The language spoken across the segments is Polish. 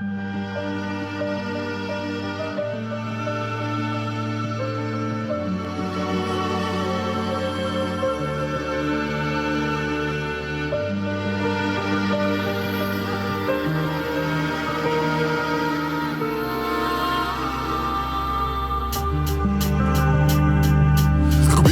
了。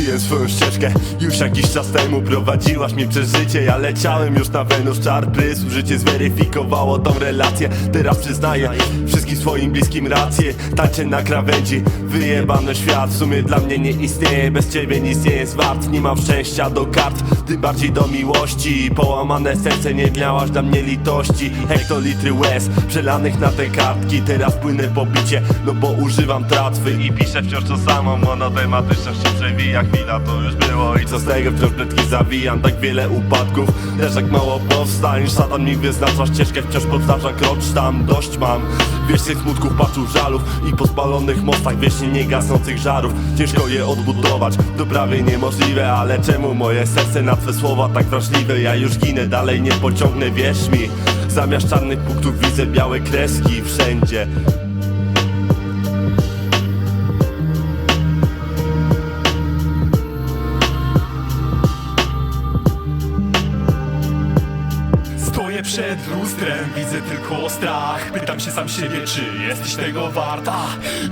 Zgubiłem swoją ścieżkę. Już jakiś czas temu prowadziłaś mnie przez życie. Ja leciałem już na Wenus, czar prysł Życie zweryfikowało tą relację. Teraz przyznaję wszystkim swoim bliskim rację. Tańczę na krawędzi, wyjebany świat. W sumie dla mnie nie istnieje, bez ciebie nic nie jest wart. Nie mam szczęścia do kart, tym bardziej do miłości. Połamane serce, nie miałaś dla mnie litości. Hektolitry łez, przelanych na te kartki. Teraz płynę po bicie, no bo używam tratwy. I piszę wciąż to samo, monotematyczność się przewija Chwila to już było i co z tego, wciąż pletki zawijam Tak wiele upadków, lecz jak mało powstań Szatan mi wyznacza ścieżkę, wciąż powtarza krocz tam Dość mam, wiesz tych smutków, płaczów, żalów I po spalonych mostach wiecznie nie gasnących żarów. Ciężko je odbudować, to prawie niemożliwe Ale czemu moje serce na twe słowa tak wrażliwe? Ja już ginę, dalej nie pociągnę, wierz mi. Zamiast czarnych punktów widzę białe kreski wszędzie przed lustrem, widzę tylko strach. Pytam się sam siebie, czy jesteś tego warta?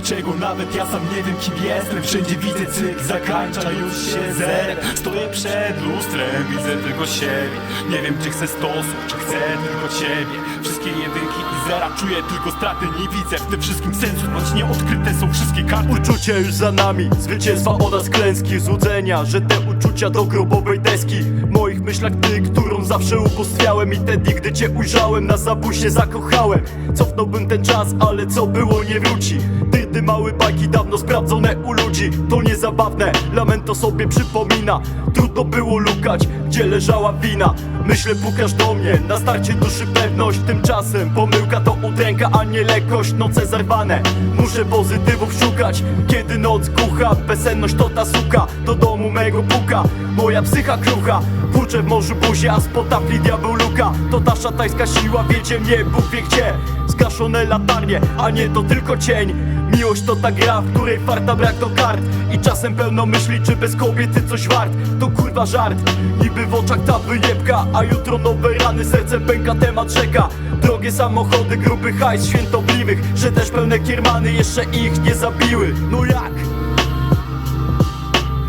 Czego nawet ja sam nie wiem kim jestem. Wszędzie widzę cykl, zakańcza już się zerem Stoję przed lustrem, widzę tylko siebie. Nie wiem czy chcę stosu, czy chcę tylko ciebie. Wszystkie jedynki i zera, czuję tylko straty Nie widzę w tym wszystkim sensu, choć nieodkryte są wszystkie karty. Uczucie już za nami, zwycięstwa oraz klęski Złudzenia, że te uczucia do grobowej deski. W moich myślach ty, którą zawsze ubóstwiałem I wtedy, gdy cię ujrzałem, na zabusie zakochałem. Cofnąłbym ten czas, ale co było nie wróci. Dyrdy mały bajki dawno sprawdzone u ludzi. To niezabawne, lamento sobie przypomina. Trudno było lukać, gdzie leżała wina. Myślę pukasz do mnie, na starcie duszy pewność. Tymczasem pomyłka to udręka, a nie lekkość. Noce zerwane, muszę pozytywów szukać. Kiedy noc głucha, bezsenność to ta suka. Do domu mego puka, moja psycha krucha Płuczę w morzu buzie, a spotapli diabeł luka. To ta szatańska siła, wiecie mnie, Bóg wie gdzie. Zgaszone latarnie, a nie to tylko cień. Miłość to ta gra, w której farta brak do kart. I czasem pełno myśli, czy bez kobiety coś wart. To kurwa żart, niby w oczach ta wyjebka. A jutro nowe rany, serce pęka, temat rzeka. Drogie samochody, gruby hajs świętobliwych Że też pełne kiermany, jeszcze ich nie zabiły. No jak?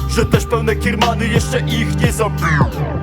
Że też pełne kiermany, jeszcze ich nie zabiły